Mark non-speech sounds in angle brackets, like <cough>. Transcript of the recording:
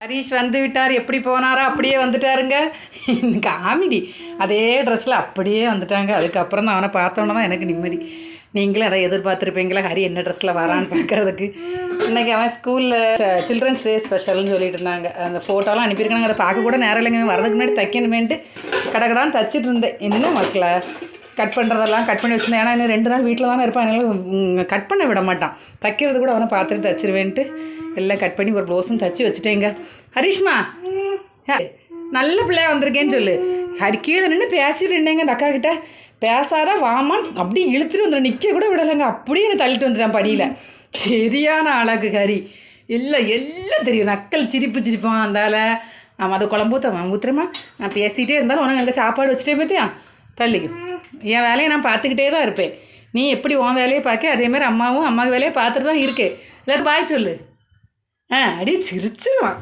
ஹரீஷ் வந்து விட்டார். எப்படி போனாரோ அப்படியே வந்துட்டாருங்க. <laughs> காமெடி. அதே ட்ரெஸ்ஸில் அப்படியே வந்துட்டாங்க. அதுக்கப்புறம் தான் அவனை பார்த்தோன்னே தான் எனக்கு நிம்மதி. நீங்களும் அதை எதிர்பார்த்துருப்பீங்களா? ஹரி என்ன ட்ரெஸ்ஸில் வரான்னு பார்க்கறதுக்கு. இன்றைக்கி அவன் ஸ்கூலில் சில்ட்ரன்ஸ் டே ஸ்பெஷல்னு சொல்லிட்டு இருந்தாங்க. அந்த ஃபோட்டோலாம் அனுப்பியிருக்காங்க அதை பார்க்க கூட நேரம் இல்லைங்க. வரதுக்கு முன்னாடி தைக்கணுமேன்ட்டு கடகடான்னு தச்சிட்டு இருந்தேன். இன்னும் மக்களை? கட் பண்ணுறதெல்லாம் கட் பண்ணி வச்சுருந்தேன். ஏன்னா இன்னும் ரெண்டு நாள் வீட்டில் தானே இருப்பான் அதனால கட் பண்ண விட மாட்டான். தைக்கிறது கூட அவனை பார்த்துட்டு தச்சிருவேன்ட்டு. எல்லாம் கட் பண்ணி ஒரு ப்ளவுஸும் தச்சு வச்சுட்டேங்க. ஹரிஷ்மா! ஹே, நல்ல பிள்ளையா வந்திருக்கேன்னு சொல்லு. ஹரி கீழே நின்று பேசிட்டு இருந்தேங்க அந்த அக்கா கிட்ட பேசாத வாமான் அப்படியே இழுத்துட்டு வந்துடும் நிற்க கூட விடலைங்க. அப்படியே என்னை தள்ளிட்டு வந்துட்டான் படியில். சரியான அழகு ஹரி. எல்லாம் எல்லாம் தெரியும். நக்கல் சிரிப்பு சிரிப்பான் அந்தால ஆமாம் அதை குழம்பு ஊற்றவன் நான் பேசிகிட்டே இருந்தாலும் உனக்கு அங்கே சாப்பாடு வச்சுட்டே பார்த்தியா தள்ளிக்கும் என் வேலையை நான் பார்த்துக்கிட்டே தான் இருப்பேன். நீ எப்படி உன் வேலையை பார்க்க? அதேமாதிரி அம்மாவும் அம்மாவுக்கு வேலையை பார்த்துட்டு தான் இருக்கே. எல்லாரும் பாய் சொல்லு. ஆ அப்படியே சிரிச்சிருவான்.